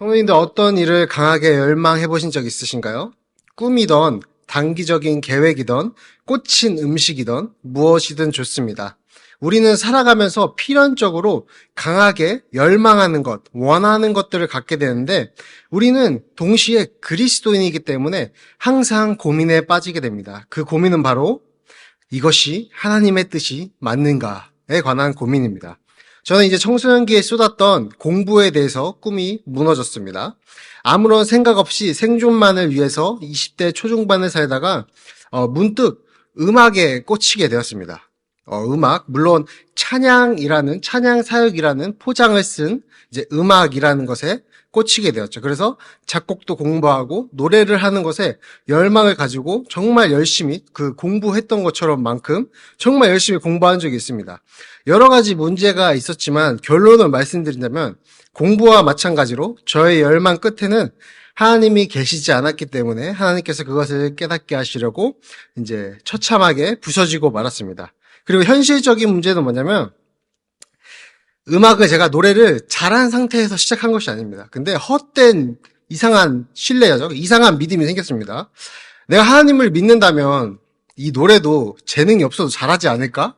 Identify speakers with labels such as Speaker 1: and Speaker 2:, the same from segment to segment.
Speaker 1: 성도님들 어떤 일을 강하게 열망해 보신 적 있으신가요? 꿈이던 단기적인 계획이던 꽂힌 음식이던 무엇이든 좋습니다. 우리는 살아가면서 필연적으로 강하게 열망하는 것, 원하는 것들을 갖게 되는데 우리는 동시에 그리스도인이기 때문에 항상 고민에 빠지게 됩니다. 그 고민은 바로 이것이 하나님의 뜻이 맞는가에 관한 고민입니다. 저는 이제 청소년기에 쏟았던 공부에 대해서 꿈이 무너졌습니다. 아무런 생각 없이 생존만을 위해서 20대 초중반을 살다가 어, 문득 음악에 꽂히게 되었습니다. 어, 음악, 물론 찬양이라는, 찬양 사역이라는 포장을 쓴 이제 음악이라는 것에 꽂히게 되었죠. 그래서 작곡도 공부하고 노래를 하는 것에 열망을 가지고 정말 열심히 그 공부했던 것처럼 만큼 정말 열심히 공부한 적이 있습니다. 여러 가지 문제가 있었지만 결론을 말씀드린다면 공부와 마찬가지로 저의 열망 끝에는 하나님이 계시지 않았기 때문에 하나님께서 그것을 깨닫게 하시려고 이제 처참하게 부서지고 말았습니다. 그리고 현실적인 문제는 뭐냐면 음악을 제가 노래를 잘한 상태에서 시작한 것이 아닙니다. 근데 헛된 이상한 신뢰죠. 이상한 믿음이 생겼습니다. 내가 하나님을 믿는다면 이 노래도 재능이 없어도 잘하지 않을까?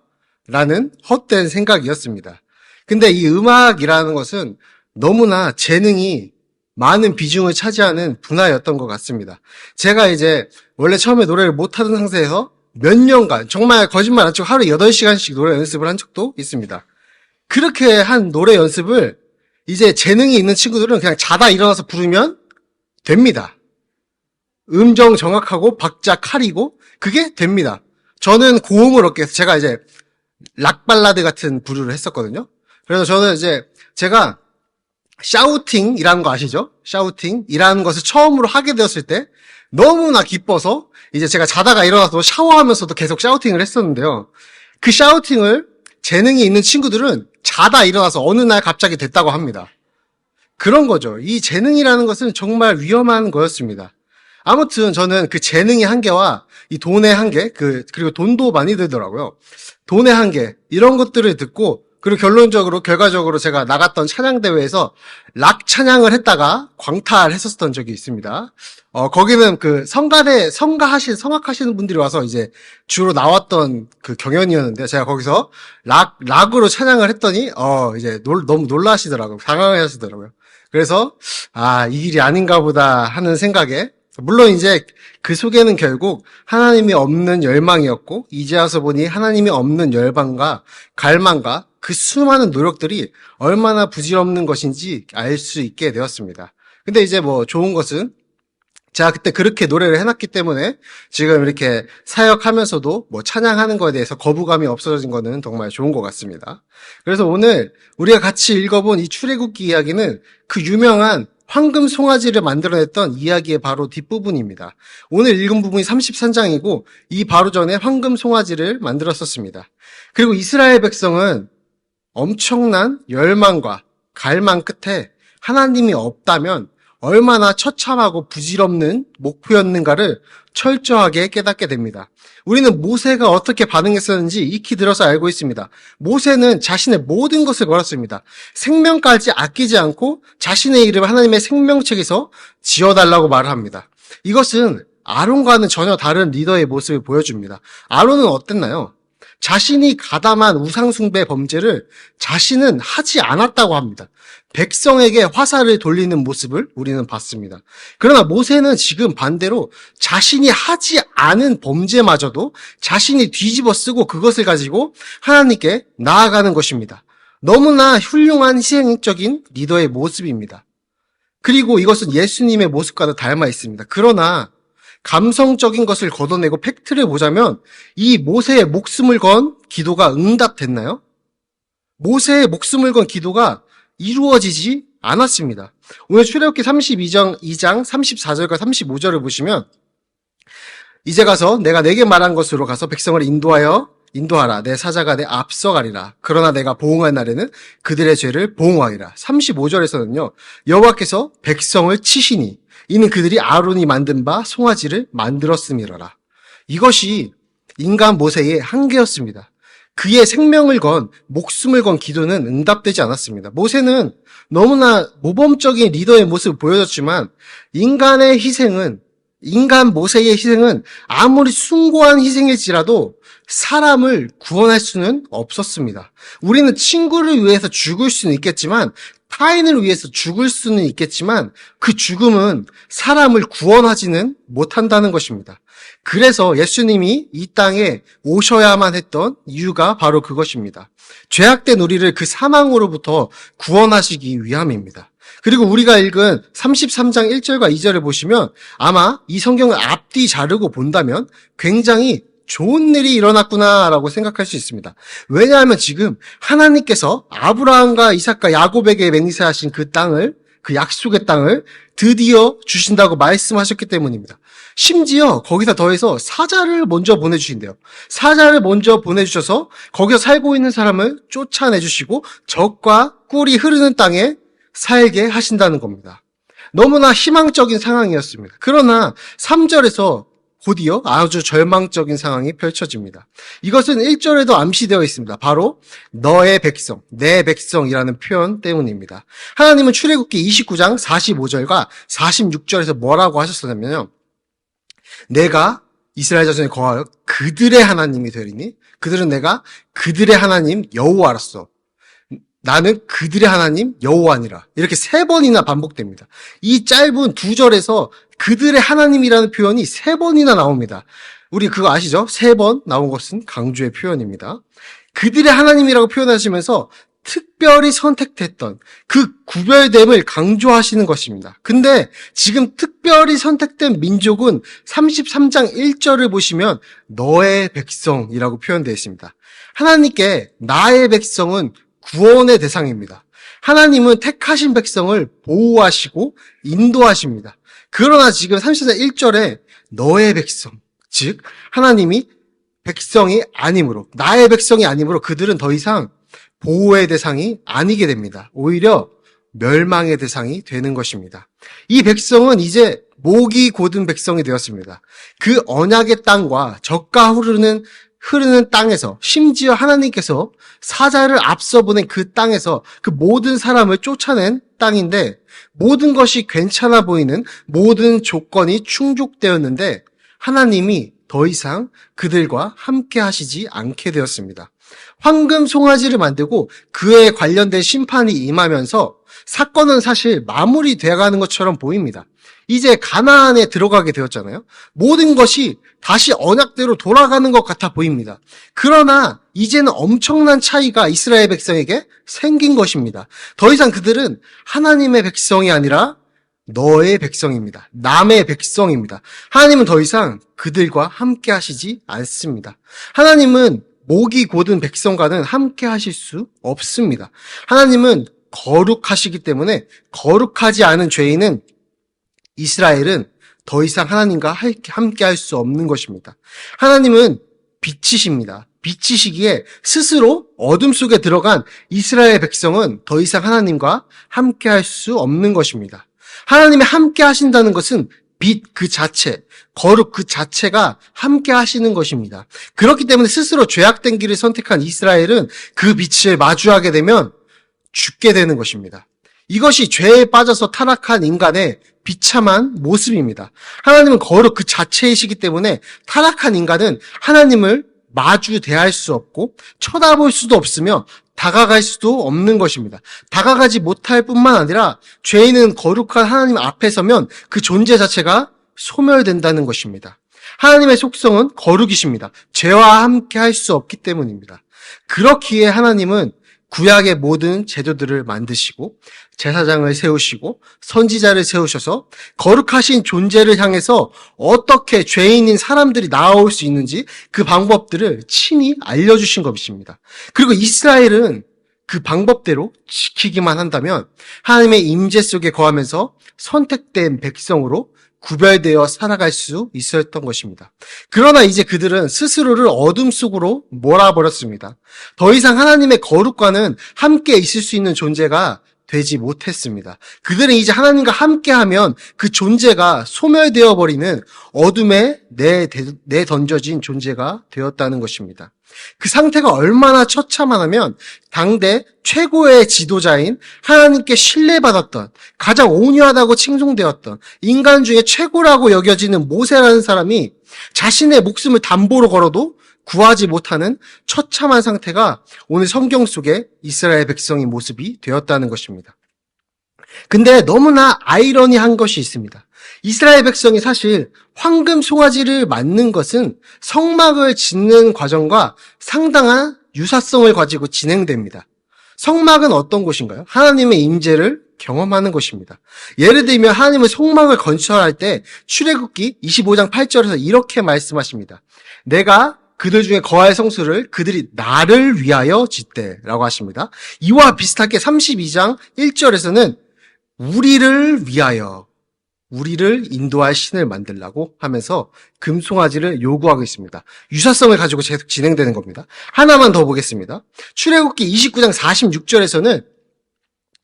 Speaker 1: 라는 헛된 생각이었습니다. 근데 이 음악이라는 것은 너무나 재능이 많은 비중을 차지하는 분야였던 것 같습니다. 제가 이제 원래 처음에 노래를 못하던 상태에서 몇 년간 정말 거짓말 안 치고 하루에 8시간씩 노래 연습을 한 적도 있습니다. 그렇게 한 노래 연습을 이제 재능이 있는 친구들은 그냥 자다 일어나서 부르면 됩니다. 음정 정확하고 박자 칼이고 그게 됩니다. 저는 고음을 얻기 위해서 제가 이제 락 발라드 같은 부류를 했었거든요. 그래서 저는 이제 제가 샤우팅이라는 거 아시죠? 샤우팅이라는 것을 처음으로 하게 되었을 때 너무나 기뻐서 이제 제가 자다가 일어나서 샤워하면서도 계속 샤우팅을 했었는데요. 그 샤우팅을 재능이 있는 친구들은 자다 일어나서 어느 날 갑자기 됐다고 합니다. 그런 거죠. 이 재능이라는 것은 정말 위험한 거였습니다. 아무튼 저는 그 재능의 한계와 이 돈의 한계, 그, 그리고 돈도 많이 들더라고요. 돈의 한계, 이런 것들을 듣고, 그리고 결론적으로, 결과적으로 제가 나갔던 찬양 대회에서 락 찬양을 했다가 광탈했었던 적이 있습니다. 어, 거기는 그 성가대, 성가하신, 성악하시는 분들이 와서 이제 주로 나왔던 그 경연이었는데, 제가 거기서 락, 락으로 찬양을 했더니, 어, 이제 놀, 너무 놀라시더라고요. 당황해 하시더라고요. 그래서, 아, 이 길이 아닌가 보다 하는 생각에, 물론 이제 그 속에는 결국 하나님이 없는 열망이었고, 이제 와서 보니 하나님이 없는 열망과 갈망과 그 수많은 노력들이 얼마나 부질없는 것인지 알 수 있게 되었습니다. 근데 이제 뭐 좋은 것은 제가 그때 그렇게 노래를 해놨기 때문에 지금 이렇게 사역하면서도 뭐 찬양하는 거에 대해서 거부감이 없어진 거는 정말 좋은 것 같습니다. 그래서 오늘 우리가 같이 읽어본 이 출애굽기 이야기는 그 유명한 황금 송아지를 만들어냈던 이야기의 바로 뒷부분입니다. 오늘 읽은 부분이 33장이고 이 바로 전에 황금 송아지를 만들었었습니다. 그리고 이스라엘 백성은 엄청난 열망과 갈망 끝에 하나님이 없다면 얼마나 처참하고 부질없는 목표였는가를 철저하게 깨닫게 됩니다. 우리는 모세가 어떻게 반응했었는지 익히 들어서 알고 있습니다. 모세는 자신의 모든 것을 걸었습니다. 생명까지 아끼지 않고 자신의 이름을 하나님의 생명책에서 지어달라고 말을 합니다. 이것은 아론과는 전혀 다른 리더의 모습을 보여줍니다. 아론은 어땠나요? 자신이 가담한 우상숭배 범죄를 자신은 하지 않았다고 합니다. 백성에게 화살을 돌리는 모습을 우리는 봤습니다. 그러나 모세는 지금 반대로 자신이 하지 않은 범죄마저도 자신이 뒤집어 쓰고 그것을 가지고 하나님께 나아가는 것입니다. 너무나 훌륭한 희생적인 리더의 모습입니다. 그리고 이것은 예수님의 모습과도 닮아 있습니다. 그러나 감성적인 것을 걷어내고 팩트를 보자면 이 모세의 목숨을 건 기도가 응답됐나요? 모세의 목숨을 건 기도가 이루어지지 않았습니다. 오늘 출애굽기 32장 2장 34절과 35절을 보시면 이제 가서 내가 내게 말한 것으로 가서 백성을 인도하여 인도하라 내 사자가 내 앞서가리라 그러나 내가 보응할 날에는 그들의 죄를 보응하리라 35절에서는요 여호와께서 백성을 치시니 이는 그들이 아론이 만든 바 송아지를 만들었음이로라 이것이 인간 모세의 한계였습니다 그의 생명을 건 목숨을 건 기도는 응답되지 않았습니다. 모세는 너무나 모범적인 리더의 모습을 보여줬지만 인간의 희생은 인간 모세의 희생은 아무리 숭고한 희생일지라도 사람을 구원할 수는 없었습니다. 우리는 친구를 위해서 죽을 수는 있겠지만 타인을 위해서 죽을 수는 있겠지만 그 죽음은 사람을 구원하지는 못한다는 것입니다. 그래서 예수님이 이 땅에 오셔야만 했던 이유가 바로 그것입니다. 죄악된 우리를 그 사망으로부터 구원하시기 위함입니다. 그리고 우리가 읽은 33장 1절과 2절을 보시면 아마 이 성경을 앞뒤 자르고 본다면 굉장히 좋은 일이 일어났구나라고 생각할 수 있습니다. 왜냐하면 지금 하나님께서 아브라함과 이삭과 야곱에게 맹세하신 그 땅을 그 약속의 땅을 드디어 주신다고 말씀하셨기 때문입니다. 심지어 거기다 더해서 사자를 먼저 보내주신대요. 사자를 먼저 보내주셔서 거기서 살고 있는 사람을 쫓아내주시고 적과 꿀이 흐르는 땅에 살게 하신다는 겁니다. 너무나 희망적인 상황이었습니다. 그러나 3절에서 곧이어 아주 절망적인 상황이 펼쳐집니다. 이것은 1절에도 암시되어 있습니다. 바로 너의 백성, 내 백성이라는 표현 때문입니다. 하나님은 출애굽기 29장 45절과 46절에서 뭐라고 하셨었냐면요. 내가 이스라엘 자손에 거하여 그들의 하나님이 되리니 그들은 내가 그들의 하나님 여호와로서 나는 그들의 하나님 여호와니라. 이렇게 세 번이나 반복됩니다. 이 짧은 두 절에서 그들의 하나님이라는 표현이 세 번이나 나옵니다. 우리 그거 아시죠? 세 번 나온 것은 강조의 표현입니다. 그들의 하나님이라고 표현하시면서 특별히 선택됐던 그 구별됨을 강조하시는 것입니다. 근데 지금 특별히 선택된 민족은 33장 1절을 보시면 너의 백성이라고 표현되어 있습니다. 하나님께 나의 백성은 구원의 대상입니다. 하나님은 택하신 백성을 보호하시고 인도하십니다. 그러나 지금 34장 1절에 너의 백성, 즉 하나님이 백성이 아니므로 나의 백성이 아니므로 그들은 더 이상 보호의 대상이 아니게 됩니다. 오히려 멸망의 대상이 되는 것입니다. 이 백성은 이제 목이 곧은 백성이 되었습니다. 그 언약의 땅과 적과 흐르는 흐르는 땅에서 심지어 하나님께서 사자를 앞서 보낸 그 땅에서 그 모든 사람을 쫓아낸 땅인데 모든 것이 괜찮아 보이는 모든 조건이 충족되었는데 하나님이 더 이상 그들과 함께 하시지 않게 되었습니다. 황금 송아지를 만들고 그에 관련된 심판이 임하면서 사건은 사실 마무리되어 가는 것처럼 보입니다. 이제 가나안에 들어가게 되었잖아요. 모든 것이 다시 언약대로 돌아가는 것 같아 보입니다. 그러나 이제는 엄청난 차이가 이스라엘 백성에게 생긴 것입니다. 더 이상 그들은 하나님의 백성이 아니라 너의 백성입니다. 남의 백성입니다. 하나님은 더 이상 그들과 함께 하시지 않습니다. 하나님은 목이 곧은 백성과는 함께 하실 수 없습니다. 하나님은 거룩하시기 때문에 거룩하지 않은 죄인은 이스라엘은 더 이상 하나님과 함께 할 수 없는 것입니다. 하나님은 빛이십니다. 빛이시기에 스스로 어둠 속에 들어간 이스라엘 백성은 더 이상 하나님과 함께 할 수 없는 것입니다. 하나님이 함께 하신다는 것은 빛 그 자체, 거룩 그 자체가 함께 하시는 것입니다. 그렇기 때문에 스스로 죄악된 길을 선택한 이스라엘은 그 빛을 마주하게 되면 죽게 되는 것입니다. 이것이 죄에 빠져서 타락한 인간의 비참한 모습입니다. 하나님은 거룩 그 자체이시기 때문에 타락한 인간은 하나님을 마주 대할 수 없고 쳐다볼 수도 없으며 다가갈 수도 없는 것입니다. 다가가지 못할 뿐만 아니라 죄인은 거룩한 하나님 앞에 서면 그 존재 자체가 소멸된다는 것입니다. 하나님의 속성은 거룩이십니다. 죄와 함께 할 수 없기 때문입니다. 그렇기에 하나님은 구약의 모든 제도들을 만드시고 제사장을 세우시고 선지자를 세우셔서 거룩하신 존재를 향해서 어떻게 죄인인 사람들이 나아올 수 있는지 그 방법들을 친히 알려주신 것입니다. 그리고 이스라엘은 그 방법대로 지키기만 한다면 하나님의 임재 속에 거하면서 선택된 백성으로 구별되어 살아갈 수 있었던 것입니다. 그러나 이제 그들은 스스로를 어둠 속으로 몰아버렸습니다. 더 이상 하나님의 거룩과는 함께 있을 수 있는 존재가 되지 못했습니다. 그들은 이제 하나님과 함께하면 그 존재가 소멸되어 버리는 어둠에 내, 내 던져진 존재가 되었다는 것입니다. 그 상태가 얼마나 처참하냐면 당대 최고의 지도자인 하나님께 신뢰받았던 가장 온유하다고 칭송되었던 인간 중에 최고라고 여겨지는 모세라는 사람이 자신의 목숨을 담보로 걸어도 구하지 못하는 처참한 상태가 오늘 성경 속에 이스라엘 백성의 모습이 되었다는 것입니다. 근데 너무나 아이러니한 것이 있습니다. 이스라엘 백성이 사실 황금 송아지를 맞는 것은 성막을 짓는 과정과 상당한 유사성을 가지고 진행됩니다. 성막은 어떤 곳인가요? 하나님의 임재를 경험하는 것입니다. 예를 들면 하나님은 성막을 건설할 때 출애굽기 25장 8절에서 이렇게 말씀하십니다. 내가 그들 중에 거할 성수를 그들이 나를 위하여 짓대라고 하십니다. 이와 비슷하게 32장 1절에서는 우리를 위하여 우리를 인도할 신을 만들라고 하면서 금송아지를 요구하고 있습니다. 유사성을 가지고 계속 진행되는 겁니다. 하나만 더 보겠습니다. 출애굽기 29장 46절에서는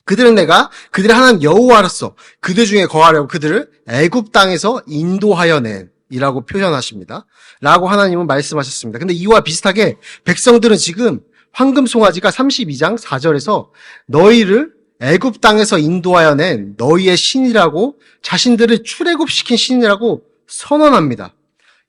Speaker 1: 그들은 내가 그들의 하나님 여호와로서 그들 중에 거하려고 그들을 애굽 땅에서 인도하여 낸 이라고 표현하십니다. 라고 하나님은 말씀하셨습니다. 근데 이와 비슷하게 백성들은 지금 황금 송아지가 32장 4절에서 너희를 애굽 땅에서 인도하여 낸 너희의 신이라고 자신들을 출애굽시킨 신이라고 선언합니다.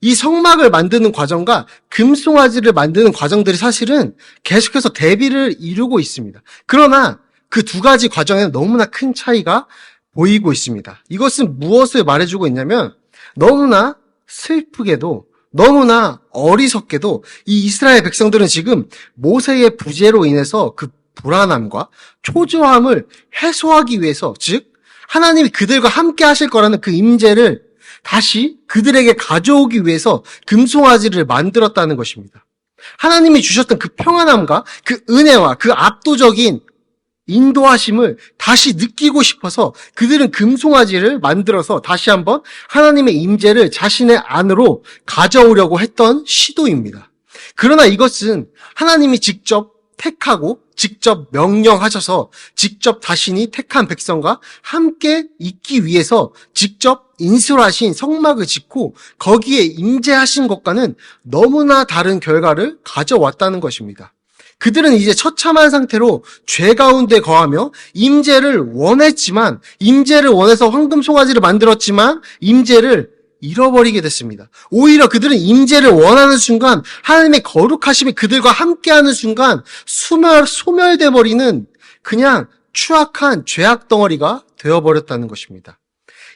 Speaker 1: 이 성막을 만드는 과정과 금송아지를 만드는 과정들이 사실은 계속해서 대비를 이루고 있습니다. 그러나 그 두 가지 과정에는 너무나 큰 차이가 보이고 있습니다. 이것은 무엇을 말해주고 있냐면 너무나 슬프게도 너무나 어리석게도 이 이스라엘 백성들은 지금 모세의 부재로 인해서 그 불안함과 초조함을 해소하기 위해서 즉 하나님이 그들과 함께 하실 거라는 그 임재를 다시 그들에게 가져오기 위해서 금송아지를 만들었다는 것입니다. 하나님이 주셨던 그 평안함과 그 은혜와 그 압도적인 인도하심을 다시 느끼고 싶어서 그들은 금송아지를 만들어서 다시 한번 하나님의 임재를 자신의 안으로 가져오려고 했던 시도입니다. 그러나 이것은 하나님이 직접 택하고 직접 명령하셔서 직접 자신이 택한 백성과 함께 있기 위해서 직접 인술하신 성막을 짓고 거기에 임재하신 것과는 너무나 다른 결과를 가져왔다는 것입니다. 그들은 이제 처참한 상태로 죄 가운데 거하며 임재를 원했지만 임재를 원해서 황금 송아지를 만들었지만 임재를 잃어버리게 됐습니다. 오히려 그들은 임재를 원하는 순간 하나님의 거룩하심이 그들과 함께하는 순간 수멸 소멸돼 버리는 그냥 추악한 죄악 덩어리가 되어버렸다는 것입니다.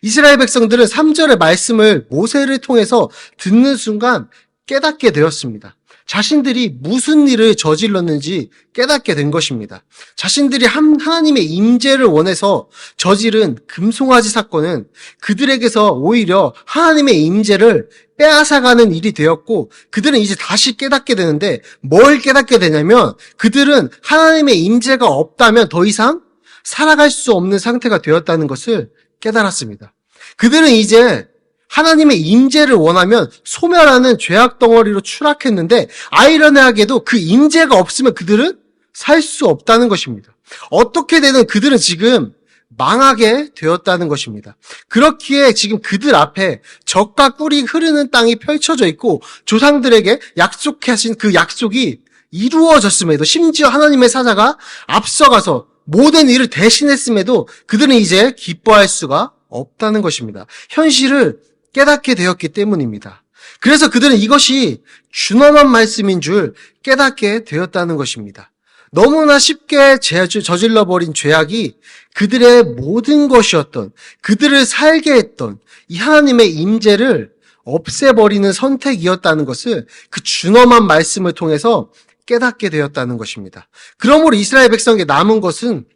Speaker 1: 이스라엘 백성들은 3절의 말씀을 모세를 통해서 듣는 순간 깨닫게 되었습니다. 자신들이 무슨 일을 저질렀는지 깨닫게 된 것입니다. 자신들이 하나님의 임재를 원해서 저지른 금송아지 사건은 그들에게서 오히려 하나님의 임재를 빼앗아가는 일이 되었고 그들은 이제 다시 깨닫게 되는데 뭘 깨닫게 되냐면 그들은 하나님의 임재가 없다면 더 이상 살아갈 수 없는 상태가 되었다는 것을 깨달았습니다. 그들은 이제 하나님의 임재를 원하면 소멸하는 죄악 덩어리로 추락했는데 아이러니하게도 그 임재가 없으면 그들은 살 수 없다는 것입니다. 어떻게 되는 그들은 지금 망하게 되었다는 것입니다. 그렇기에 지금 그들 앞에 적과 꿀이 흐르는 땅이 펼쳐져 있고 조상들에게 약속하신 그 약속이 이루어졌음에도 심지어 하나님의 사자가 앞서가서 모든 일을 대신했음에도 그들은 이제 기뻐할 수가 없다는 것입니다. 현실을 깨닫게 되었기 때문입니다. 그래서 그들은 이것이 준엄한 말씀인 줄 깨닫게 되었다는 것입니다. 너무나 쉽게 저질러 버린 죄악이 그들의 모든 것이었던 그들을 살게 했던 이 하나님의 임재를 없애버리는 선택이었다는 것을 그 준엄한 말씀을 통해서 깨닫게 되었다는 것입니다. 그러므로 이스라엘 백성에게 남은 것은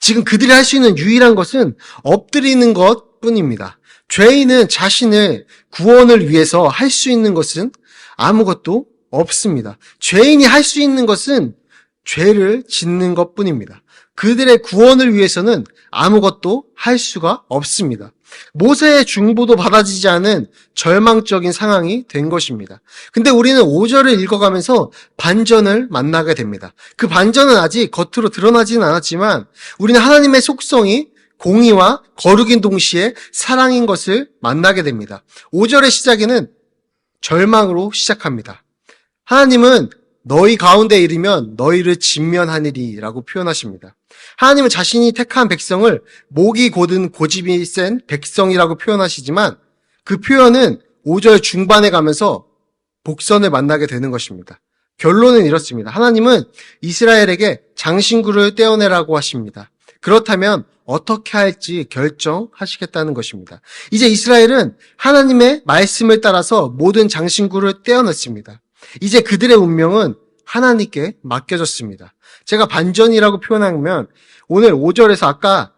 Speaker 1: 지금 그들이 할 수 있는 유일한 것은 엎드리는 것 뿐입니다. 죄인은 자신의 구원을 위해서 할 수 있는 것은 아무것도 없습니다. 죄인이 할 수 있는 것은 죄를 짓는 것 뿐입니다. 그들의 구원을 위해서는 아무것도 할 수가 없습니다. 모세의 중보도 받아지지 않은 절망적인 상황이 된 것입니다. 근데 우리는 5절을 읽어가면서 반전을 만나게 됩니다. 그 반전은 아직 겉으로 드러나지는 않았지만 우리는 하나님의 속성이 공의와 거룩인 동시에 사랑인 것을 만나게 됩니다. 5절의 시작에는 절망으로 시작합니다. 하나님은 너희 가운데 이르면 너희를 진면하니리라고 표현하십니다. 하나님은 자신이 택한 백성을 목이 곧은 고집이 센 백성이라고 표현하시지만 그 표현은 5절 중반에 가면서 복선을 만나게 되는 것입니다. 결론은 이렇습니다. 하나님은 이스라엘에게 장신구를 떼어내라고 하십니다. 그렇다면 어떻게 할지 결정하시겠다는 것입니다. 이제 이스라엘은 하나님의 말씀을 따라서 모든 장신구를 떼어냈습니다. 이제 그들의 운명은 하나님께 맡겨졌습니다. 제가 반전이라고 표현하면 오늘 5절에서 아까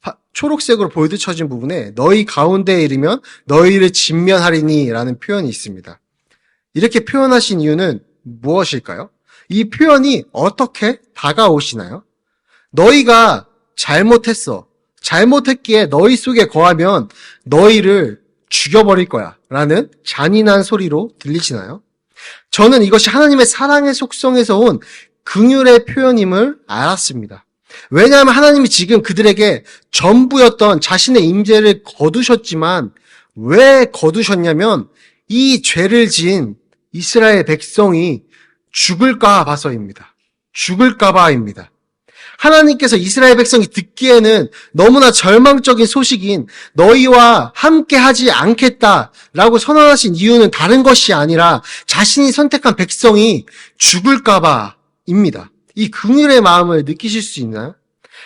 Speaker 1: 파- 초록색으로 보여드쳐진 부분에 너희 가운데에 이르면 너희를 진면하리니 라는 표현이 있습니다. 이렇게 표현하신 이유는 무엇일까요? 이 표현이 어떻게 다가오시나요? 너희가 잘못했어. 잘못했기에 너희 속에 거하면 너희를 죽여버릴 거야. 라는 잔인한 소리로 들리시나요? 저는 이것이 하나님의 사랑의 속성에서 온 긍휼의 표현임을 알았습니다. 왜냐하면 하나님이 지금 그들에게 전부였던 자신의 임재를 거두셨지만 왜 거두셨냐면 이 죄를 지은 이스라엘 백성이 죽을까 봐서입니다. 죽을까 봐입니다. 하나님께서 이스라엘 백성이 듣기에는 너무나 절망적인 소식인 너희와 함께 하지 않겠다라고 선언하신 이유는 다른 것이 아니라 자신이 선택한 백성이 죽을까 봐입니다. 이 긍휼의 마음을 느끼실 수 있나요?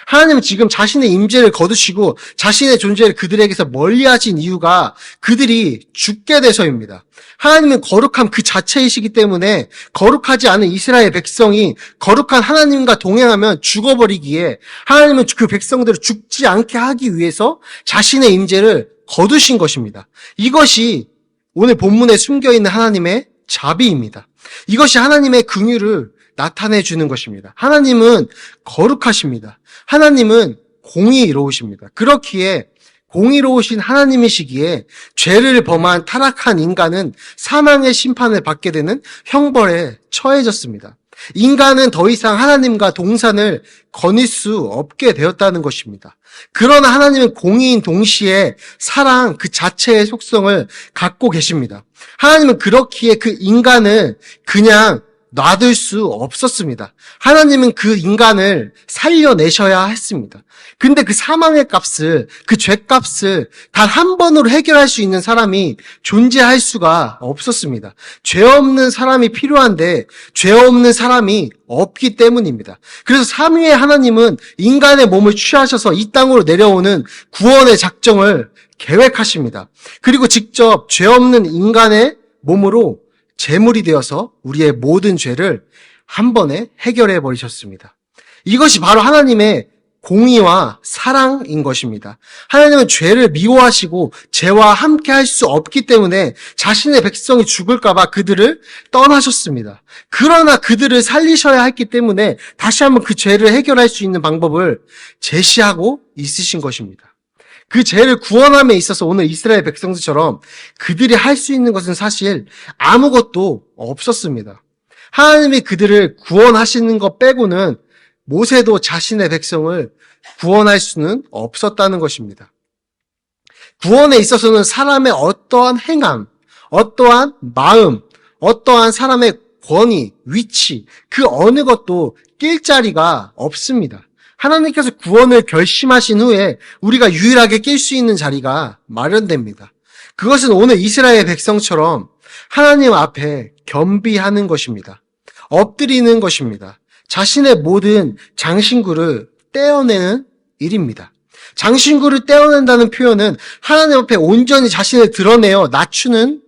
Speaker 1: 하나님은 지금 자신의 임재를 거두시고 자신의 존재를 그들에게서 멀리하신 이유가 그들이 죽게 돼서입니다. 하나님은 거룩함 그 자체이시기 때문에 거룩하지 않은 이스라엘 백성이 거룩한 하나님과 동행하면 죽어버리기에 하나님은 그 백성들을 죽지 않게 하기 위해서 자신의 임재를 거두신 것입니다. 이것이 오늘 본문에 숨겨 있는 하나님의 자비입니다. 이것이 하나님의 긍휼을 나타내 주는 것입니다. 하나님은 거룩하십니다. 하나님은 공의로우십니다. 그렇기에 공의로우신 하나님이시기에 죄를 범한 타락한 인간은 사망의 심판을 받게 되는 형벌에 처해졌습니다. 인간은 더 이상 하나님과 동산을 거닐 수 없게 되었다는 것입니다. 그러나 하나님은 공의인 동시에 사랑 그 자체의 속성을 갖고 계십니다. 하나님은 그렇기에 그 인간을 그냥 놔둘 수 없었습니다. 하나님은 그 인간을 살려내셔야 했습니다. 근데 그 사망의 값을, 그 죄값을 단 한 번으로 해결할 수 있는 사람이 존재할 수가 없었습니다. 죄 없는 사람이 필요한데 죄 없는 사람이 없기 때문입니다. 그래서 삼위의 하나님은 인간의 몸을 취하셔서 이 땅으로 내려오는 구원의 작정을 계획하십니다. 그리고 직접 죄 없는 인간의 몸으로 제물이 되어서 우리의 모든 죄를 한 번에 해결해 버리셨습니다. 이것이 바로 하나님의 공의와 사랑인 것입니다. 하나님은 죄를 미워하시고 죄와 함께 할 수 없기 때문에 자신의 백성이 죽을까봐 그들을 떠나셨습니다. 그러나 그들을 살리셔야 했기 때문에 다시 한번 그 죄를 해결할 수 있는 방법을 제시하고 있으신 것입니다. 그 죄를 구원함에 있어서 오늘 이스라엘 백성들처럼 그들이 할 수 있는 것은 사실 아무것도 없었습니다. 하나님이 그들을 구원하시는 것 빼고는 모세도 자신의 백성을 구원할 수는 없었다는 것입니다. 구원에 있어서는 사람의 어떠한 행함, 어떠한 마음, 어떠한 사람의 권위, 위치, 그 어느 것도 낄 자리가 없습니다. 하나님께서 구원을 결심하신 후에 우리가 유일하게 낄 수 있는 자리가 마련됩니다. 그것은 오늘 이스라엘 백성처럼 하나님 앞에 겸비하는 것입니다. 엎드리는 것입니다. 자신의 모든 장신구를 떼어내는 일입니다. 장신구를 떼어낸다는 표현은 하나님 앞에 온전히 자신을 드러내어 낮추는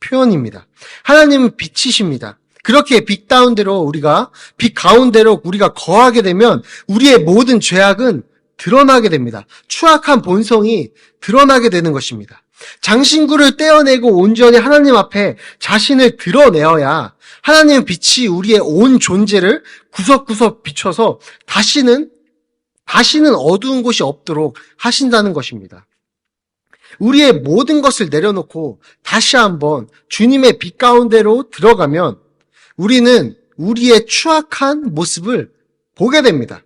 Speaker 1: 표현입니다. 하나님은 빛이십니다. 그렇게 빛 가운데로 우리가 빛 가운데로 우리가 거하게 되면 우리의 모든 죄악은 드러나게 됩니다. 추악한 본성이 드러나게 되는 것입니다. 장신구를 떼어내고 온전히 하나님 앞에 자신을 드러내어야 하나님의 빛이 우리의 온 존재를 구석구석 비춰서 다시는 다시는 어두운 곳이 없도록 하신다는 것입니다. 우리의 모든 것을 내려놓고 다시 한번 주님의 빛 가운데로 들어가면 우리는 우리의 추악한 모습을 보게 됩니다.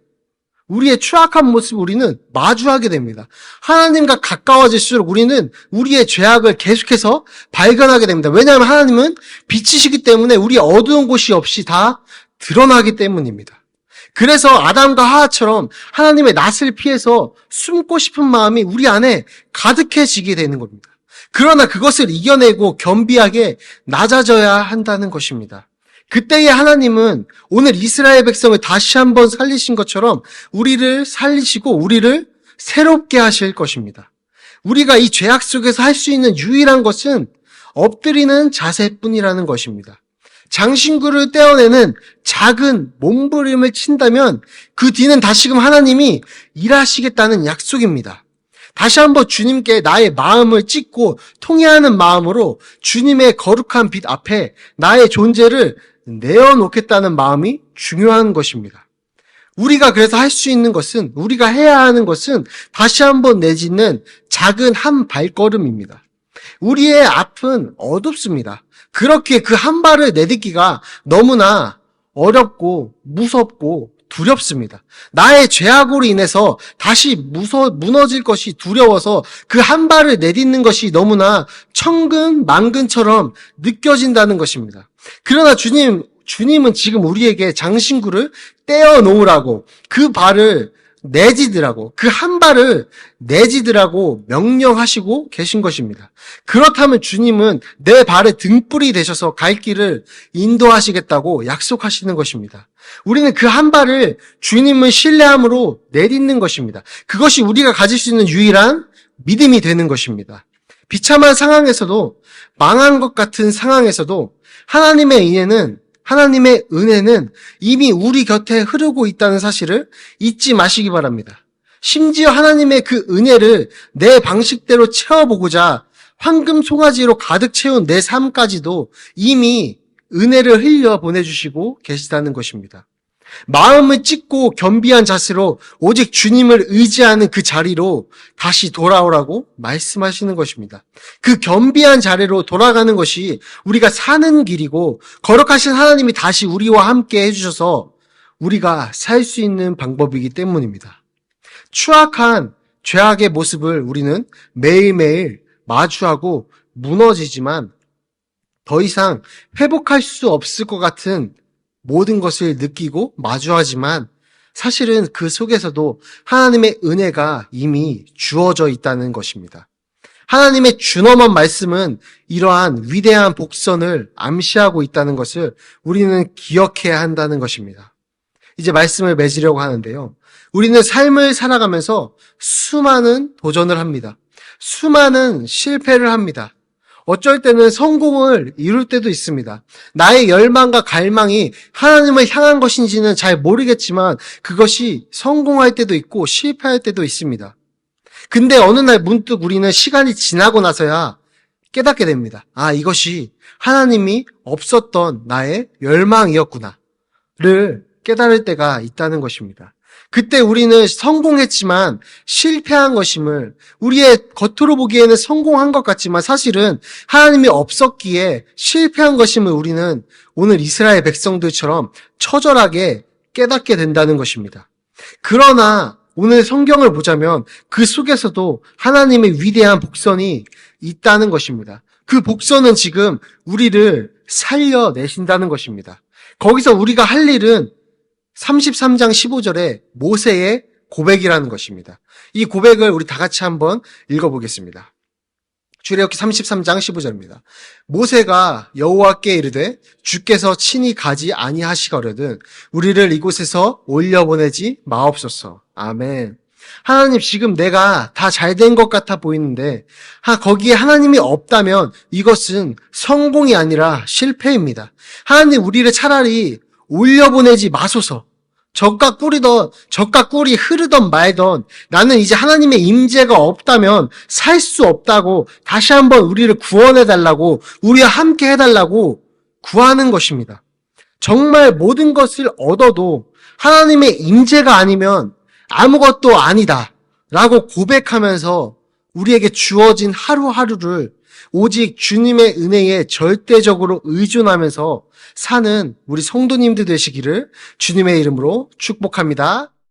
Speaker 1: 우리의 추악한 모습 우리는 마주하게 됩니다. 하나님과 가까워질수록 우리는 우리의 죄악을 계속해서 발견하게 됩니다. 왜냐하면 하나님은 빛이시기 때문에 우리 어두운 곳이 없이 다 드러나기 때문입니다. 그래서 아담과 하하처럼 하나님의 낯을 피해서 숨고 싶은 마음이 우리 안에 가득해지게 되는 겁니다. 그러나 그것을 이겨내고 겸비하게 낮아져야 한다는 것입니다. 그때의 하나님은 오늘 이스라엘 백성을 다시 한번 살리신 것처럼 우리를 살리시고 우리를 새롭게 하실 것입니다. 우리가 이 죄악 속에서 할 수 있는 유일한 것은 엎드리는 자세뿐이라는 것입니다. 장신구를 떼어내는 작은 몸부림을 친다면 그 뒤는 다시금 하나님이 일하시겠다는 약속입니다. 다시 한번 주님께 나의 마음을 찢고 통해하는 마음으로 주님의 거룩한 빛 앞에 나의 존재를 내어놓겠다는 마음이 중요한 것입니다. 우리가 그래서 할 수 있는 것은, 우리가 해야 하는 것은 다시 한번 내딛는 작은 한 발걸음입니다. 우리의 앞은 어둡습니다. 그렇게 그 한 발을 내딛기가 너무나 어렵고 무섭고 두렵습니다. 나의 죄악으로 인해서 다시 무서, 무너질 것이 두려워서 그 한 발을 내딛는 것이 너무나 천근 만근처럼 느껴진다는 것입니다. 그러나 주님, 주님은 지금 우리에게 장신구를 떼어 놓으라고 그 발을 내지드라고 그 한 발을 내지드라고 명령하시고 계신 것입니다. 그렇다면 주님은 내 발의 등불이 되셔서 갈 길을 인도하시겠다고 약속하시는 것입니다. 우리는 그 한 발을 주님을 신뢰함으로 내딛는 것입니다. 그것이 우리가 가질 수 있는 유일한 믿음이 되는 것입니다. 비참한 상황에서도 망한 것 같은 상황에서도 하나님의 인해는 하나님의 은혜는 이미 우리 곁에 흐르고 있다는 사실을 잊지 마시기 바랍니다. 심지어 하나님의 그 은혜를 내 방식대로 채워보고자 황금 송아지로 가득 채운 내 삶까지도 이미 은혜를 흘려 보내주시고 계시다는 것입니다. 마음을 찢고 겸비한 자세로 오직 주님을 의지하는 그 자리로 다시 돌아오라고 말씀하시는 것입니다. 그 겸비한 자리로 돌아가는 것이 우리가 사는 길이고 거룩하신 하나님이 다시 우리와 함께 해주셔서 우리가 살 수 있는 방법이기 때문입니다. 추악한 죄악의 모습을 우리는 매일매일 마주하고 무너지지만 더 이상 회복할 수 없을 것 같은 모든 것을 느끼고 마주하지만 사실은 그 속에서도 하나님의 은혜가 이미 주어져 있다는 것입니다. 하나님의 준엄한 말씀은 이러한 위대한 복선을 암시하고 있다는 것을 우리는 기억해야 한다는 것입니다. 이제 말씀을 맺으려고 하는데요. 우리는 삶을 살아가면서 수많은 도전을 합니다. 수많은 실패를 합니다. 어쩔 때는 성공을 이룰 때도 있습니다. 나의 열망과 갈망이 하나님을 향한 것인지는 잘 모르겠지만 그것이 성공할 때도 있고 실패할 때도 있습니다. 근데 어느 날 문득 우리는 시간이 지나고 나서야 깨닫게 됩니다. 아, 이것이 하나님이 없었던 나의 열망이었구나 를 깨달을 때가 있다는 것입니다. 그때 우리는 성공했지만 실패한 것임을 우리의 겉으로 보기에는 성공한 것 같지만 사실은 하나님이 없었기에 실패한 것임을 우리는 오늘 이스라엘 백성들처럼 처절하게 깨닫게 된다는 것입니다. 그러나 오늘 성경을 보자면 그 속에서도 하나님의 위대한 복선이 있다는 것입니다. 그 복선은 지금 우리를 살려내신다는 것입니다. 거기서 우리가 할 일은 33장 15절에 모세의 고백이라는 것입니다. 이 고백을 우리 다 같이 한번 읽어보겠습니다. 출애굽기 33장 15절입니다. 모세가 여호와께 이르되 주께서 친히 가지 아니하시거려든 우리를 이곳에서 올려보내지 마옵소서. 아멘. 하나님 지금 내가 다 잘 된 것 같아 보이는데 하, 거기에 하나님이 없다면 이것은 성공이 아니라 실패입니다. 하나님 우리를 차라리 올려보내지 마소서. 적과 꿀이던 적과 꿀이 흐르던 말던 나는 이제 하나님의 임재가 없다면 살 수 없다고 다시 한번 우리를 구원해 달라고 우리와 함께 해 달라고 구하는 것입니다. 정말 모든 것을 얻어도 하나님의 임재가 아니면 아무것도 아니다라고 고백하면서 우리에게 주어진 하루하루를 오직 주님의 은혜에 절대적으로 의존하면서 사는 우리 성도님들 되시기를 주님의 이름으로 축복합니다.